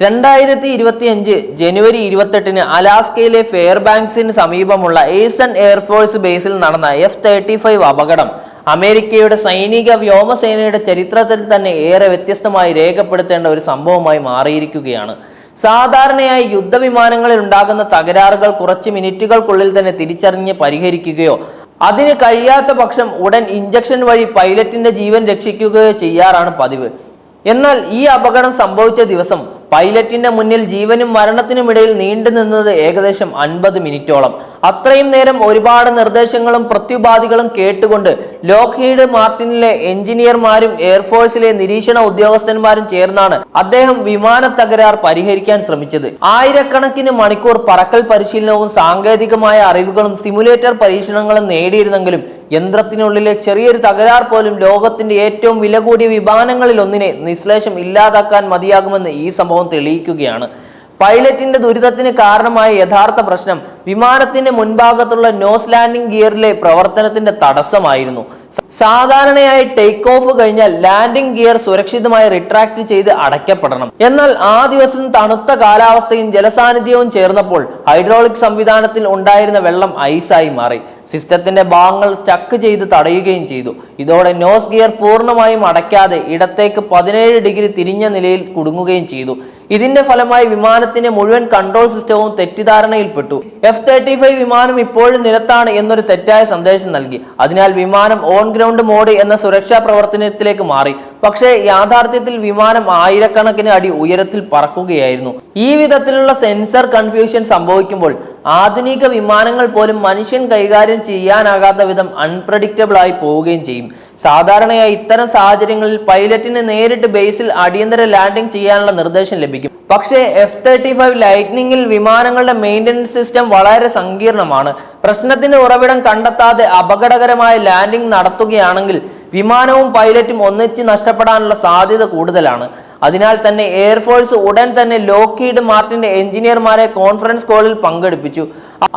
രണ്ടായിരത്തി ഇരുപത്തി അഞ്ച് ജനുവരി ഇരുപത്തെട്ടിന് അലാസ്കയിലെ ഫെയർ ബാങ്ക്സിന് സമീപമുള്ള ഏസൺ എയർഫോഴ്സ് ബേസിൽ നടന്ന എഫ് തേർട്ടി ഫൈവ് അപകടം അമേരിക്കയുടെ സൈനിക വ്യോമസേനയുടെ ചരിത്രത്തിൽ തന്നെ ഏറെ വ്യത്യസ്തമായി രേഖപ്പെടുത്തേണ്ട ഒരു സംഭവമായി മാറിയിരിക്കുകയാണ്. സാധാരണയായി യുദ്ധവിമാനങ്ങളിൽ ഉണ്ടാകുന്ന തകരാറുകൾ കുറച്ച് മിനിറ്റുകൾക്കുള്ളിൽ തന്നെ തിരിച്ചറിഞ്ഞ് പരിഹരിക്കുകയോ അതിന് കഴിയാത്ത പക്ഷം ഉടൻ ഇഞ്ചക്ഷൻ വഴി പൈലറ്റിന്റെ ജീവൻ രക്ഷിക്കുകയോ ചെയ്യാറാണ് പതിവ്. എന്നാൽ ഈ അപകടം സംഭവിച്ച ദിവസം പൈലറ്റിന്റെ മുന്നിൽ ജീവനും മരണത്തിനുമിടയിൽ നീണ്ടു നിന്നത് ഏകദേശം അൻപത് മിനിറ്റോളം. അത്രയും നേരം ഒരുപാട് നിർദ്ദേശങ്ങളും പ്രത്യുപാധികളും കേട്ടുകൊണ്ട് ലോക്ക്ഹീഡ് മാർട്ടിനിലെ എഞ്ചിനീയർമാരും എയർഫോഴ്സിലെ നിരീക്ഷണ ഉദ്യോഗസ്ഥന്മാരും ചേർന്നാണ് അദ്ദേഹം വിമാന തകരാർ പരിഹരിക്കാൻ ശ്രമിച്ചത്. ആയിരക്കണക്കിന് മണിക്കൂർ പറക്കൽ പരിശീലനവും സാങ്കേതികമായ അറിവുകളും സിമുലേറ്റർ പരീക്ഷണങ്ങളും നേടിയിരുന്നെങ്കിലും യന്ത്രത്തിനുള്ളിലെ ചെറിയൊരു തകരാർ പോലും ലോകത്തിന്റെ ഏറ്റവും വില കൂടിയ വിമാനങ്ങളിൽ ഒന്നിനെ നിശ്ലേഷം ഇല്ലാതാക്കാൻ മതിയാകുമെന്ന് ഈ സംഭവം തെളിയിക്കുകയാണ്. പൈലറ്റിന്റെ ദുരിതത്തിന് കാരണമായ യഥാർത്ഥ പ്രശ്നം വിമാനത്തിന്റെ മുൻഭാഗത്തുള്ള നോസ് ലാൻഡിംഗ് ഗിയറിലെ പ്രവർത്തനത്തിന്റെ തടസ്സമായിരുന്നു. സാധാരണയായി ടേക്ക് ഓഫ് കഴിഞ്ഞാൽ ലാൻഡിംഗ് ഗിയർ സുരക്ഷിതമായി റിട്രാക്ട് ചെയ്ത് അടയ്ക്കപ്പെടണം. എന്നാൽ ആ ദിവസം തണുത്ത കാലാവസ്ഥയും ജലസാന്നിധ്യവും ചേർന്നപ്പോൾ ഹൈഡ്രോളിക് സംവിധാനത്തിൽ ഉണ്ടായിരുന്ന വെള്ളം ഐസായി മാറി. സിസ്റ്റത്തിന്റെ ഭാഗങ്ങൾ സ്റ്റക്ക് ചെയ്ത് തടയുകയും ചെയ്തു. ഇതോടെ നോസ് ഗിയർ പൂർണമായും അടയ്ക്കാതെ ഇടത്തേക്ക് പതിനേഴ് ഡിഗ്രി തിരിഞ്ഞ നിലയിൽ കുടുങ്ങുകയും ചെയ്തു. ഇതിന്റെ ഫലമായി വിമാനത്തിന്റെ മുഴുവൻ കൺട്രോൾ സിസ്റ്റവും തെറ്റിദ്ധാരണയിൽപ്പെട്ടു. എഫ് തേർട്ടി ഫൈവ് വിമാനം ഇപ്പോഴും നിലത്താണ് എന്നൊരു തെറ്റായ സന്ദേശം നൽകി. അതിനാൽ വിമാനം ഓൺ ഗ്രൗണ്ട് മോഡ് എന്ന സുരക്ഷാ പ്രവർത്തനത്തിലേക്ക് മാറി. പക്ഷേ യാഥാർത്ഥ്യത്തിൽ വിമാനം ആയിരക്കണക്കിന് അടി ഉയരത്തിൽ പറക്കുകയായിരുന്നു. ഈ വിധത്തിലുള്ള സെൻസർ കൺഫ്യൂഷൻ സംഭവിക്കുമ്പോൾ ആധുനിക വിമാനങ്ങൾ പോലും മനുഷ്യൻ കൈകാര്യം ചെയ്യാനാകാത്ത വിധം അൺപ്രഡിക്റ്റബിൾ ആയി പോവുകയും ചെയ്യും. സാധാരണയായി ഇത്തരം സാഹചര്യങ്ങളിൽ പൈലറ്റിന് നേരിട്ട് ബേസിൽ അടിയന്തര ലാൻഡിംഗ് ചെയ്യാനുള്ള നിർദ്ദേശം ലഭിക്കും. പക്ഷേ എഫ് തേർട്ടി ഫൈവ് ലൈറ്റ്നിങ്ങിൽ വിമാനങ്ങളുടെ മെയിന്റനൻസ് സിസ്റ്റം വളരെ സങ്കീർണമാണ്. പ്രശ്നത്തിന്റെ ഉറവിടം കണ്ടെത്താതെ അപകടകരമായ ലാൻഡിംഗ് നടത്തുകയാണെങ്കിൽ വിമാനവും പൈലറ്റും ഒന്നിച്ച് നഷ്ടപ്പെടാനുള്ള സാധ്യത കൂടുതലാണ്. അതിനാൽ തന്നെ എയർഫോഴ്സ് ഉടൻ തന്നെ ലോക്കീഡ് മാർട്ടിന്റെ എഞ്ചിനീയർമാരെ കോൺഫറൻസ് കോളിൽ പങ്കെടുപ്പിച്ചു.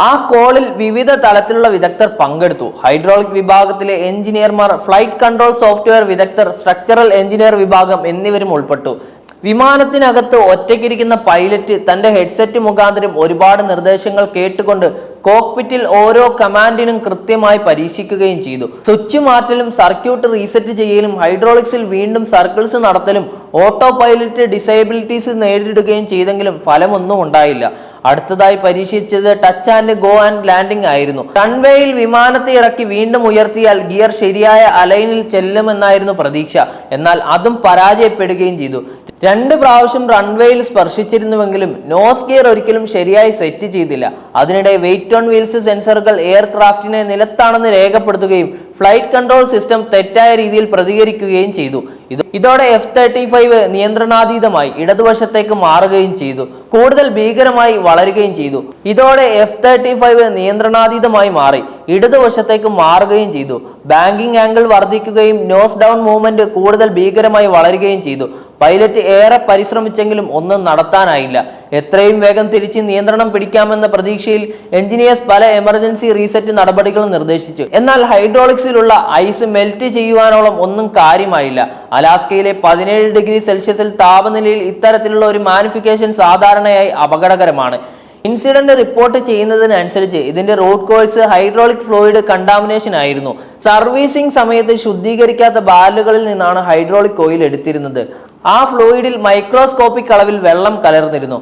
ആ കോളിൽ വിവിധ തലത്തിലുള്ള വിദഗ്ധർ പങ്കെടുത്തു. ഹൈഡ്രോളിക് വിഭാഗത്തിലെ എഞ്ചിനീയർമാർ ഫ്ലൈറ്റ് കൺട്രോൾ സോഫ്റ്റ്വെയർ വിദഗ്ധർ സ്ട്രക്ചറൽ എഞ്ചിനീയർ വിഭാഗം എന്നിവരും ഉൾപ്പെട്ടു. വിമാനത്തിനകത്ത് ഒറ്റയ്ക്കിരിക്കുന്ന പൈലറ്റ് തന്റെ ഹെഡ്സെറ്റ് മുഖാന്തരം ഒരുപാട് നിർദ്ദേശങ്ങൾ കേട്ടുകൊണ്ട് കോക്പിറ്റിൽ ഓരോ കമാൻഡിനും കൃത്യമായി പരീക്ഷിക്കുകയും ചെയ്തു. സ്വിച്ച് മാറ്റലും സർക്യൂട്ട് റീസെറ്റ് ചെയ്യലും ഹൈഡ്രോളിക്സിൽ വീണ്ടും സർക്കിൾസ് നടത്തലും ഓട്ടോ പൈലറ്റ് ഡിസേബിലിറ്റീസ് നേരിടുകയും ചെയ്തെങ്കിലും ഫലമൊന്നും ഉണ്ടായില്ല. അടുത്തതായി പരീക്ഷിച്ചത് touch and go and landing ആയിരുന്നു. റൺവേയിൽ വിമാനത്തെ ഇറക്കി വീണ്ടും ഉയർത്തിയാൽ ഗിയർ ശരിയായ അലൈനിൽ ചെല്ലുമെന്നായിരുന്നു പ്രതീക്ഷ. എന്നാൽ അതും പരാജയപ്പെടുകയും ചെയ്തു. രണ്ട് പ്രാവശ്യം റൺവേയിൽ സ്പർശിച്ചിരുന്നുവെങ്കിലും നോസ് ഗിയർ ഒരിക്കലും ശരിയായി സെറ്റ് ചെയ്തില്ല. അതിനിടെ വെയിറ്റ് ഓൺ വീൽസ് സെൻസറുകൾ എയർക്രാഫ്റ്റിനെ നിലത്താണെന്ന് രേഖപ്പെടുത്തുകയും ഫ്ലൈറ്റ് കൺട്രോൾ സിസ്റ്റം തെറ്റായ രീതിയിൽ പ്രതികരിക്കുകയും ചെയ്തു. ഇതോടെ എഫ് തേർട്ടി ഫൈവ് നിയന്ത്രണാതീതമായി ഇടതുവശത്തേക്ക് മാറുകയും ചെയ്തു. കൂടുതൽ ഭീകരമായി വളരുകയും ചെയ്തു. ഇതോടെ എഫ് തേർട്ടി ഫൈവ് നിയന്ത്രണാതീതമായി മാറി. ഇടതുവശത്തേക്ക് മാറുകയും ചെയ്തു. ബാങ്കിംഗ് ആംഗിൾ വർദ്ധിക്കുകയും നോസ് ഡൗൺ മൂവ്മെന്റ് കൂടുതൽ ഭീകരമായി വളരുകയും ചെയ്തു. പൈലറ്റ് ഏറെ പരിശ്രമിച്ചെങ്കിലും ഒന്നും നടത്താനായില്ല. എത്രയും വേഗം തിരിച്ച് നിയന്ത്രണം പിടിക്കാമെന്ന പ്രതീക്ഷയിൽ എഞ്ചിനീയേഴ്സ് പല എമർജൻസി റീസെറ്റ് നടപടികളും നിർദ്ദേശിച്ചു. എന്നാൽ ഹൈഡ്രോളിക്സിലുള്ള ഐസ് മെൽറ്റ് ചെയ്യുവാനോളം ഒന്നും കാര്യമായില്ല. അലാസ്കയിലെ പതിനേഴ് ഡിഗ്രി സെൽഷ്യസിൽ താപനിലയിൽ ഇത്തരത്തിലുള്ള ഒരു മാനിഫിക്കേഷൻ സാധാരണയായി അപകടകരമാണ്. ഇൻസിഡന്റ് റിപ്പോർട്ട് ചെയ്യുന്നതിനനുസരിച്ച് ഇതിന്റെ root cause hydraulic fluid contamination ആയിരുന്നു. സർവീസിംഗ് സമയത്ത് ശുദ്ധീകരിക്കാത്ത ബാലുകളിൽ നിന്നാണ് ഹൈഡ്രോളിക് ഓയിൽ എടുത്തിരുന്നത്. ആ ഫ്ലൂയിഡിൽ മൈക്രോസ്കോപ്പിക് അളവിൽ വെള്ളം കലർന്നിരുന്നു.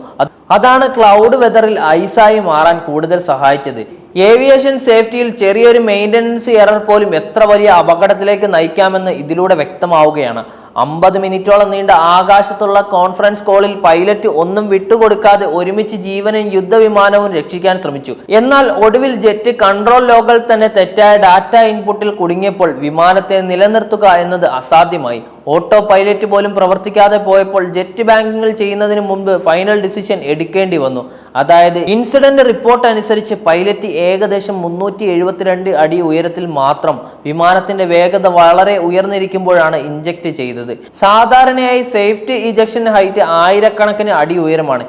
അതാണ് ക്ലൗഡ് വെതറിൽ ഐസായി മാറാൻ കൂടുതൽ സഹായിച്ചത്. ഏവിയേഷൻ സേഫ്റ്റിയിൽ ചെറിയൊരു മെയിന്റനൻസ് എറർ പോലും എത്ര വലിയ അപകടത്തിലേക്ക് നയിക്കാമെന്ന് ഇതിലൂടെ വ്യക്തമാവുകയാണ്. അമ്പത് മിനിറ്റോളം നീണ്ട ആകാശത്തുള്ള കോൺഫറൻസ് കോളിൽ പൈലറ്റ് ഒന്നും വിട്ടുകൊടുക്കാതെ ഒരുമിച്ച് ജീവനും യുദ്ധവിമാനവും രക്ഷിക്കാൻ ശ്രമിച്ചു. എന്നാൽ ഒടുവിൽ ജെറ്റ് കൺട്രോൾ ലോകൾ തന്നെ തെറ്റായ ഡാറ്റ ഇൻപുട്ടിൽ കുടുങ്ങിയപ്പോൾ വിമാനത്തെ നിലനിർത്തുക എന്നത് അസാധ്യമായി. ഓട്ടോ പൈലറ്റ് പോലും പ്രവർത്തിക്കാതെ പോയപ്പോൾ ജെറ്റ് ബാങ്കിങ്ങിൽ ചെയ്യുന്നതിന് മുമ്പ് ഫൈനൽ ഡിസിഷൻ എടുക്കേണ്ടി വന്നു. അതായത് ഇൻസിഡന്റ് റിപ്പോർട്ട് അനുസരിച്ച് പൈലറ്റ് ഏകദേശം മുന്നൂറ്റി എഴുപത്തിരണ്ട് അടി ഉയരത്തിൽ മാത്രം വിമാനത്തിന്റെ വേഗത വളരെ ഉയർന്നിരിക്കുമ്പോഴാണ് ഇഞ്ചക്ട് ചെയ്തത്. സാധാരണയായി സേഫ്റ്റി ഇജക്ഷൻ ഹൈറ്റ് ആയിരക്കണക്കിന് അടി ഉയരമാണ്.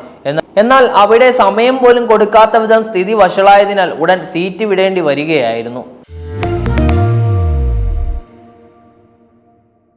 എന്നാൽ അവിടെ സമയം പോലും കൊടുക്കാത്ത വിധം സ്ഥിതി വഷളായതിനാൽ ഉടൻ സീറ്റ് വിടേണ്ടി വരികയായിരുന്നു.